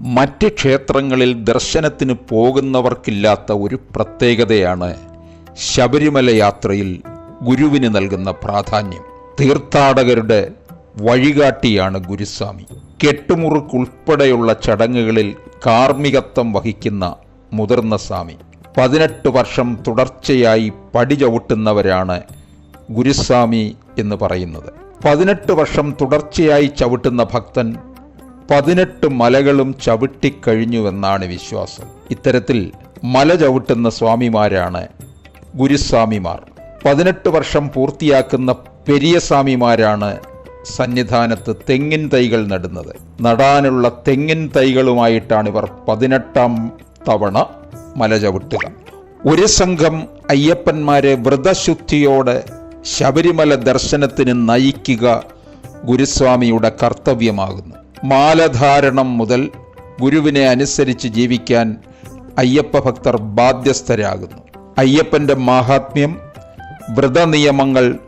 മറ്റ് ക്ഷേത്രങ്ങളിൽ ദർശനത്തിന് പോകുന്നവർക്കില്ലാത്ത ഒരു പ്രത്യേകതയാണ് ശബരിമല യാത്രയിൽ ഗുരുവിന് നൽകുന്ന പ്രാധാന്യം. തീർത്ഥാടകരുടെ വഴികാട്ടിയാണ് ഗുരുസ്വാമി. കെട്ടുമുറുക്കുൾപ്പെടെയുള്ള ചടങ്ങുകളിൽ കാർമ്മികത്വം വഹിക്കുന്ന മുതിർന്ന സ്വാമി. പതിനെട്ട് വർഷം തുടർച്ചയായി പടി ചവിട്ടുന്നവരാണ് ഗുരുസ്വാമി എന്ന് പറയുന്നത്. പതിനെട്ട് വർഷം തുടർച്ചയായി ചവിട്ടുന്ന ഭക്തൻ പതിനെട്ട് മലകളും ചവിട്ടിക്കഴിഞ്ഞുവെന്നാണ് വിശ്വാസം. ഇത്തരത്തിൽ മല ചവിട്ടുന്ന സ്വാമിമാരാണ് ഗുരുസ്വാമിമാർ. പതിനെട്ട് വർഷം പൂർത്തിയാക്കുന്ന പെരിയ സ്വാമിമാരാണ് സന്നിധാനത്ത് തെങ്ങിൻ തൈകൾ നടുന്നത്. നടാനുള്ള തെങ്ങിൻ തൈകളുമായിട്ടാണ് ഇവർ പതിനെട്ടാം തവണ മല ചവിട്ടുക. ഒരു സംഘം അയ്യപ്പന്മാരെ വ്രതശുദ്ധിയോടെ ശബരിമല ദർശനത്തിന് നയിക്കുക ഗുരുസ്വാമിയുടെ കർത്തവ്യമാകുന്നു. മാലധാരണം മുതൽ ഗുരുവിനെ അനുസരിച്ച് ജീവിക്കാൻ അയ്യപ്പ ഭക്തർ ബാധ്യസ്ഥരാകുന്നു. അയ്യപ്പന്റെ മാഹാത്മ്യം വ്രതനിയമങ്ങൾ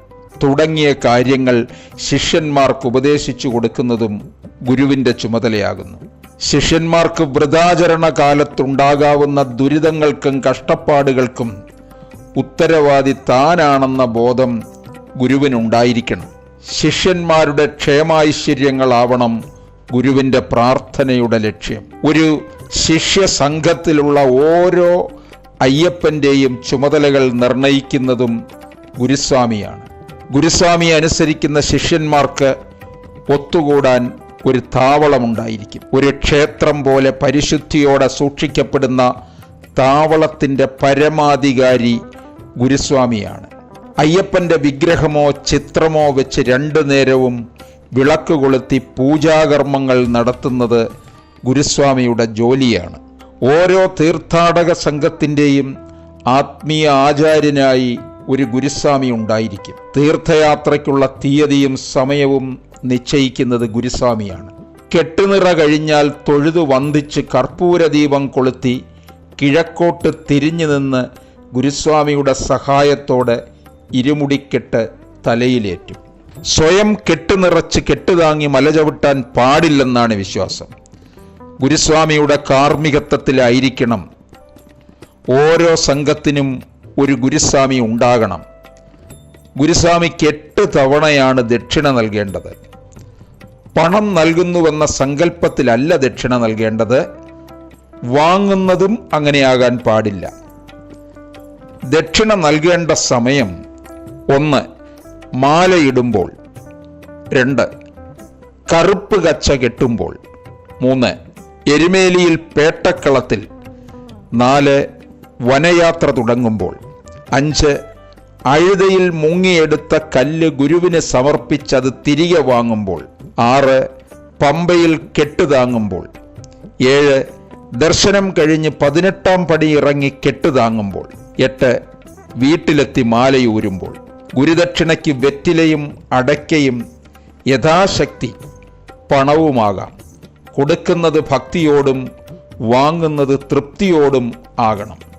തുടങ്ങിയ കാര്യങ്ങൾ ശിഷ്യന്മാർക്ക് ഉപദേശിച്ചു കൊടുക്കുന്നതും ഗുരുവിന്റെ ചുമതലയാകുന്നു. ശിഷ്യന്മാർക്ക് വ്രതാചരണ കാലത്തുണ്ടാകാവുന്ന ദുരിതങ്ങൾക്കും കഷ്ടപ്പാടുകൾക്കും ഉത്തരവാദി താനാണെന്ന ബോധം ഗുരുവിനുണ്ടായിരിക്കണം. ശിഷ്യന്മാരുടെ ക്ഷേമൈശ്വര്യങ്ങളാവണം ഗുരുവിന്റെ പ്രാർത്ഥനയുടെ ലക്ഷ്യം. ഒരു ശിഷ്യ സംഘത്തിലുള്ള ഓരോ അയ്യപ്പന്റെയും ചുമതലകൾ നിർണയിക്കുന്നതും ഗുരുസ്വാമിയാണ്. ഗുരുസ്വാമിയെ അനുസരിക്കുന്ന ശിഷ്യന്മാർക്ക് ഒത്തുകൂടാൻ ഒരു താവളമുണ്ടായിരിക്കും. ഒരു ക്ഷേത്രം പോലെ പരിശുദ്ധിയോടെ സൂക്ഷിക്കപ്പെടുന്ന താവളത്തിന്റെ പരമാധികാരി ഗുരുസ്വാമിയാണ്. അയ്യപ്പന്റെ വിഗ്രഹമോ ചിത്രമോ വെച്ച് രണ്ടു നേരവും വിളക്ക് കൊളുത്തി പൂജാകർമ്മങ്ങൾ നടത്തുന്നത് ഗുരുസ്വാമിയുടെ ജോലിയാണ്. ഓരോ തീർത്ഥാടക സംഘത്തിന്റെയും ആത്മീയ ആചാര്യനായി ഒരു ഗുരുസ്വാമി ഉണ്ടായിരിക്കും. തീർത്ഥയാത്രയ്ക്കുള്ള തീയതിയും സമയവും നിശ്ചയിക്കുന്നത് ഗുരുസ്വാമിയാണ്. കെട്ടുനിറ കഴിഞ്ഞാൽ തൊഴുതു വന്ദിച്ച് കർപ്പൂരദീപം കൊളുത്തി കിഴക്കോട്ട് തിരിഞ്ഞു നിന്ന് ഗുരുസ്വാമിയുടെ സഹായത്തോടെ ഇരുമുടിക്കെട്ട് തലയിലേറ്റും. സ്വയം കെട്ടുനിറച്ച് കെട്ടുതാങ്ങി മല ചവിട്ടാൻ പാടില്ലെന്നാണ് വിശ്വാസം. ഗുരുസ്വാമിയുടെ കാർമ്മികത്വത്തിലായിരിക്കണം. ഓരോ സംഘത്തിനും ഒരു ഗുരുസ്വാമി ഉണ്ടാകണം. ഗുരുസ്വാമിക്ക് എട്ട് തവണയാണ് ദക്ഷിണ നൽകേണ്ടത്. പണം നൽകുന്നുവെന്ന സങ്കല്പത്തിലല്ല ദക്ഷിണ നൽകേണ്ടത്. വാങ്ങുന്നതും അങ്ങനെയാകാൻ പാടില്ല. ദക്ഷിണ നൽകേണ്ട സമയം ഒന്ന്. മാലയിടുമ്പോൾ. രണ്ട് കറുപ്പ് കച്ച കെട്ടുമ്പോൾ. മൂന്ന് എരുമേലിയിൽ പേട്ടക്കളത്തിൽ. നാല് വനയാത്ര തുടങ്ങുമ്പോൾ. അഞ്ച് അഴുതയിൽ മുങ്ങിയെടുത്ത കല്ല് ഗുരുവിന് സമർപ്പിച്ചത് തിരികെ വാങ്ങുമ്പോൾ. ആറ് പമ്പയിൽ കെട്ടുതാങ്ങുമ്പോൾ ഏഴ് ദർശനം കഴിഞ്ഞ് പതിനെട്ടാം പടി ഇറങ്ങി കെട്ടുതാങ്ങുമ്പോൾ എട്ട് വീട്ടിലെത്തി മാലയൂരുമ്പോൾ. ഗുരുദക്ഷിണയ്ക്ക് വെറ്റിലയും അടയ്ക്കയും യഥാശക്തി പണവുമാകാം. കൊടുക്കുന്നത് ഭക്തിയോടും വാങ്ങുന്നത് തൃപ്തിയോടും ആകണം.